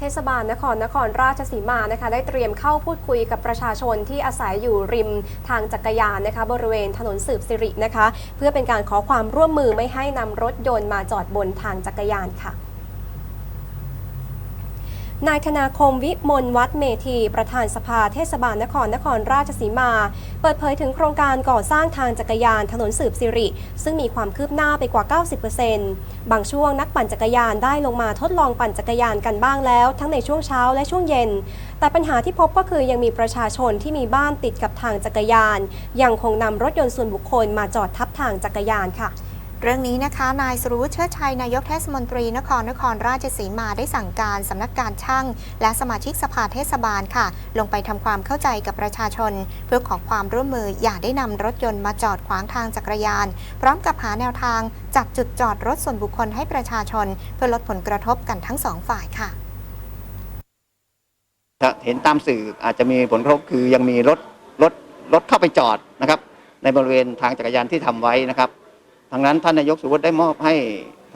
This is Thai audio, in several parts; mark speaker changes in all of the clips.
Speaker 1: เทศบาลนครนครราชสีมานะคะ ได้เตรียมเข้าพูดคุยกับประชาชนที่อาศัยอยู่ริมทางจักรยานนะคะ บริเวณถนนสืบสิรินะคะ เพื่อเป็นการขอความร่วมมือไม่ให้นำรถยนต์มาจอดบนทางจักรยานค่ะ นายธนาคมวิมลวัฒเมธี ประธานสภาเทศบาลนครนครราชสีมา เปิดเผยถึงโครงการก่อสร้างทางจักรยานถนนสืบสิริ ซึ่งมีความคืบหน้าไปกว่า 90%บางช่วงนักปั่นจักรยานได้ลงมาทดลองปั่นจักรยานกันบ้างแล้ว ทั้งในช่วงเช้าและช่วงเย็น แต่ปัญหาที่พบก็คือยังมีประชาชนที่มีบ้านติดกับทางจักรยาน ยังคงนำรถยนต์ส่วนบุคคลมาจอดทับทางจักรยานค่ะ
Speaker 2: เรื่องนี้นะคะ นายสรุวุฒิเชิดชัย นายกเทศมนตรี นครนครราชสีมาได้สั่งการสำนักการช่าง และสมาชิกสภาเทศบาลค่ะ ลงไปทำความเข้าใจกับประชาชน เพื่อขอความร่วมมืออย่าได้นำรถยนต์มาจอดขวางทางจักรยาน พร้อมกับหาแนวทางจัดจุดจอดรถส่วนบุคคลให้ประชาชน เพื่อลดผลกระทบกันทั้งสองฝ่ายค่ะ
Speaker 3: เห็นตามสื่ออาจจะมีผลกระทบคือยังมีรถรถรถเข้าไปจอดนะครับในบริเวณทางจักรยานที่ทำไว้นะครับ ทางนั้นท่านนายกสุวัสดิ์ได้มอบให้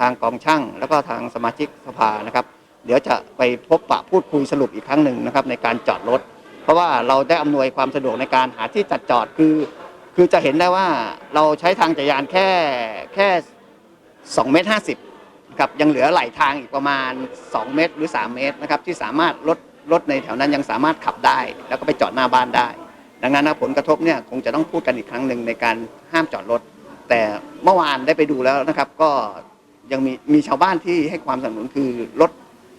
Speaker 3: ทางกองช่าง แล้วก็ทางสมาชิกสภานะครับ เดี๋ยวจะไปพบปะพูดคุยสรุปอีกครั้งหนึ่งนะครับในการจอดรถ เพราะว่าเราได้อำนวยความสะดวกในการหาที่จัดจอดคือ คือจะเห็นได้ว่าเราใช้ทางจักรยานแค่แค่2เมตร50นะครับยังเหลือไหลทางอีกประมาณ 2 เมตรหรือ 3 เมตรนะครับที่สามารถรถรถในแถวนั้นยังสามารถขับได้ แล้วก็ไปจอดหน้าบ้านได้ ดังนั้นผลกระทบเนี่ยคงจะต้องพูดกันอีกครั้งหนึ่งในการห้ามจอดรถ แต่เมื่อวานได้ไปดูแล้วนะครับ ก็ยังมีมีชาวบ้านที่ให้ความสนับสนุนคือรถ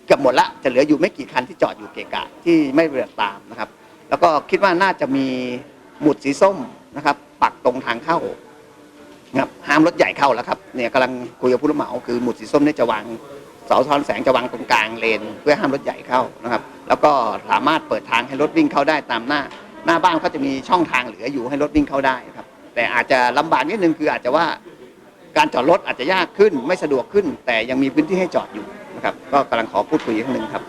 Speaker 3: เกือบหมดละจะเหลืออยู่ไม่กี่คันที่จอดอยู่เกะกะที่ไม่เรือตามนะครับ แล้วก็คิดว่าน่าจะมีหมุดสีส้มนะครับ ปักตรงทางเข้านะครับห้ามรถใหญ่เข้าแล้วครับเนี่ยกำลังคุยกับผู้รับเหมาคือหมุดสีส้มเนี่ยจะวางเสาทอนแสงจะวางตรงกลางเลน เพื่อห้ามรถใหญ่เข้านะครับ แล้วก็สามารถเปิดทางให้รถวิ่งเข้าได้ตามหน้า หน้าบ้านเขาจะมีช่องทางเหลืออยู่ให้รถวิ่งเข้าได้ แต่อาจจะลำบากนิดนึงคืออาจจะว่าการจอดรถอาจจะยากขึ้นไม่สะดวกขึ้น แต่ยังมีพื้นที่ให้จอดอยู่นะครับก็กำลังขอพูดคุยอีกครั้งหนึ่งครับ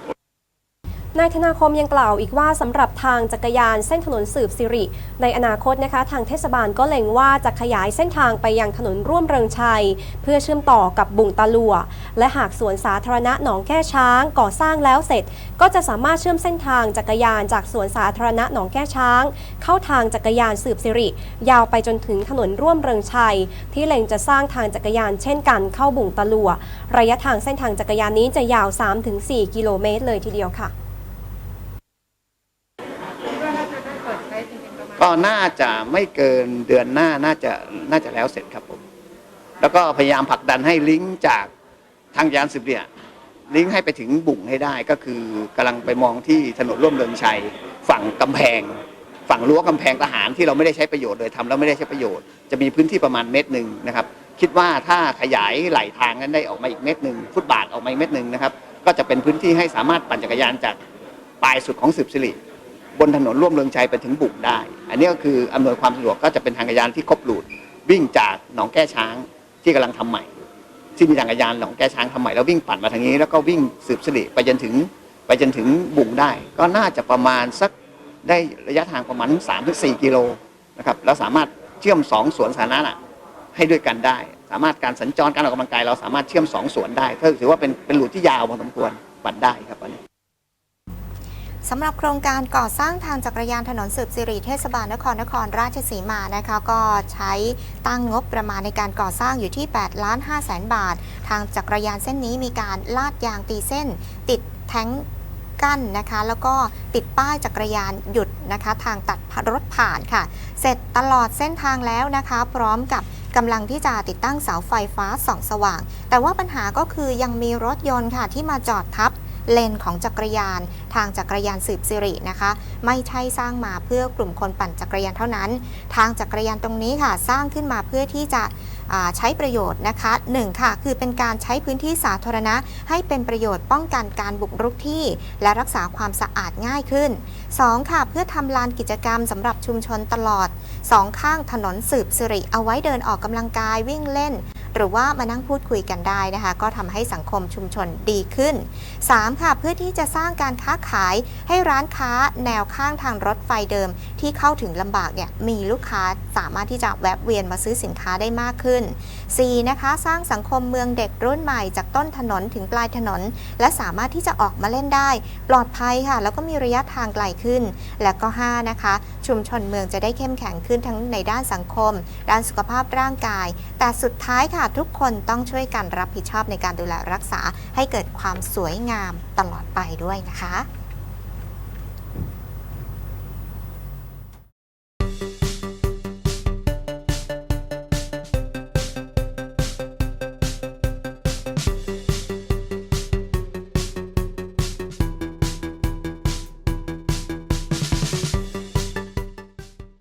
Speaker 1: นายธนาคมยังกล่าวอีกว่าสำหรับทางจักรยานเส้นถนนสืบสิริ ในอนาคตนะคะทางเทศบาลก็เล็งว่าจะขยายเส้นทางไปยังถนนร่วมเริงชัย เพื่อเชื่อมต่อกับบุงตาลัว และหากสวนสาธารณะหนองแก้ช้างก่อสร้างแล้วเสร็จ ก็จะสามารถเชื่อมเส้นทางจักรยานจากสวนสาธารณะหนองแก้ช้าง เข้าทางจักรยานสืบสิริ ยาวไปจนถึงถนนร่วมเริงชัย ที่เล็งจะสร้างทางจักรยานเช่นกันเข้าบุงตาลัว ระยะทางเส้นทางจักรยานนี้จะยาว 3-4 กิโลเมตรเลยทีเดียวค่ะ
Speaker 3: ก็น่าจะไม่เกินเดือนหน้าน่าจะน่าจะแล้วเสร็จครับผม แล้วก็พยายามผลักดันให้ลิงก์จาก ทางยานสืบเนี่ยลิงก์ให้ไปถึงบุ่งให้ได้ก็คือกำลังไปมองที่ถนนร่วมเรืองชัย ฝั่งกำแพง ฝั่งรั้วกำแพงทหารที่เราไม่ได้ใช้ประโยชน์เลยทำแล้วไม่ได้ใช้ประโยชน์จะมีพื้นที่ประมาณเมตรหนึ่งนะครับ คิดว่าถ้าขยายไหลทางนั้นได้ออกมาอีกเมตรหนึ่งฟุตบาทออกมาอีกเมตรหนึ่งนะครับ ก็จะเป็นพื้นที่ให้สามารถปั่นจักรยานจากปลายสุดของสืบสิริบนถนนร่วมเรืองชัยไปถึงบุกได้ อันนี้ก็คืออำนวยความสะดวกก็จะเป็นทางจักรยานที่ครบรูทวิ่งจากหนองแก้ช้างที่กำลังทำใหม่ ที่มีทางจักรยานหนองแกช้างทำใหม่แล้ววิ่งปั่นมาทางนี้ แล้วก็วิ่งสืบสิริไปจนถึงไปจนถึงบุงได้ ก็น่าจะประมาณสักได้ระยะทางประมาณ3ามถึงสกิโลนะครับแล้วสามารถเชื่อมสองสวนสาธารณะให้ด้วยกันได้ สามารถการสัญจรการออกกำลังกายเราสามารถเชื่อมสองสวนได้ถือว่าเป็นเป็นหลุดที่ยาวพอสมควรปั่นได้ครับอันนี้
Speaker 2: สำหรับโครงการก่อสร้างทางจักรยานถนนสืบสิริเทศบาลนครนครราชสีมานะคะก็ใช้ตั้งงบประมาณในการก่อสร้างอยู่ที่8ล้าน5แสนบาท ทางจักรยานเส้นนี้มีการลาดยางตีเส้น ติดแท้งกั้นนะคะแล้วก็ติดป้ายจักรยานหยุดนะคะ ทางตัดรถผ่านค่ะ เสร็จตลอดเส้นทางแล้วนะคะ พร้อมกับกำลังที่จะติดตั้งเสาไฟฟ้าส่องสว่าง แต่ว่าปัญหาก็คือยังมีรถยนต์ค่ะที่มาจอดทับ เลนของจักรยาน ทางจักรยานสืบสิรินะคะ ไม่ใช่สร้างมาเพื่อกลุ่มคนปั่นจักรยานเท่านั้น ทางจักรยานตรงนี้ค่ะ สร้างขึ้นมาเพื่อที่จะใช้ประโยชน์นะคะหนึ่งค่ะ คือเป็นการใช้พื้นที่สาธารณะ ให้เป็นประโยชน์ป้องกันการบุกรุกที่ และรักษาความสะอาดง่ายขึ้น 2. ค่ะ เพื่อทำลานกิจกรรมสำหรับชุมชนตลอดสองข้างถนนสืบสิริเอาไว้เดินออกกำลังกายวิ่งเล่น หรือว่ามานั่งพูดคุยกันได้นะคะ ก็ทำให้สังคมชุมชนดีขึ้น 3. ค่ะเพื่อที่จะสร้างการค้าขายให้ร้านค้าแนวข้างทางรถไฟเดิม ที่เข้าถึงลำบากเนี่ยมีลูกค้าสามารถที่จะแวะเวียนมาซื้อสินค้าได้มากขึ้น 4. นะคะสร้างสังคมเมืองเด็กรุ่นใหม่จากต้นถนนถึงปลายถนน และสามารถที่จะออกมาเล่นได้ ปลอดภัยค่ะ แล้วก็มีระยะทางไกลขึ้น และก็ 5 นะคะ ชุมชนเมืองจะได้เข้มแข็งขึ้นทั้งในด้านสังคม ด้านสุขภาพร่างกาย แต่สุดท้ายค่ะทุกคนต้องช่วยกันรับผิดชอบในการดูแลรักษาให้เกิดความสวยงามตลอดไปด้วยนะคะ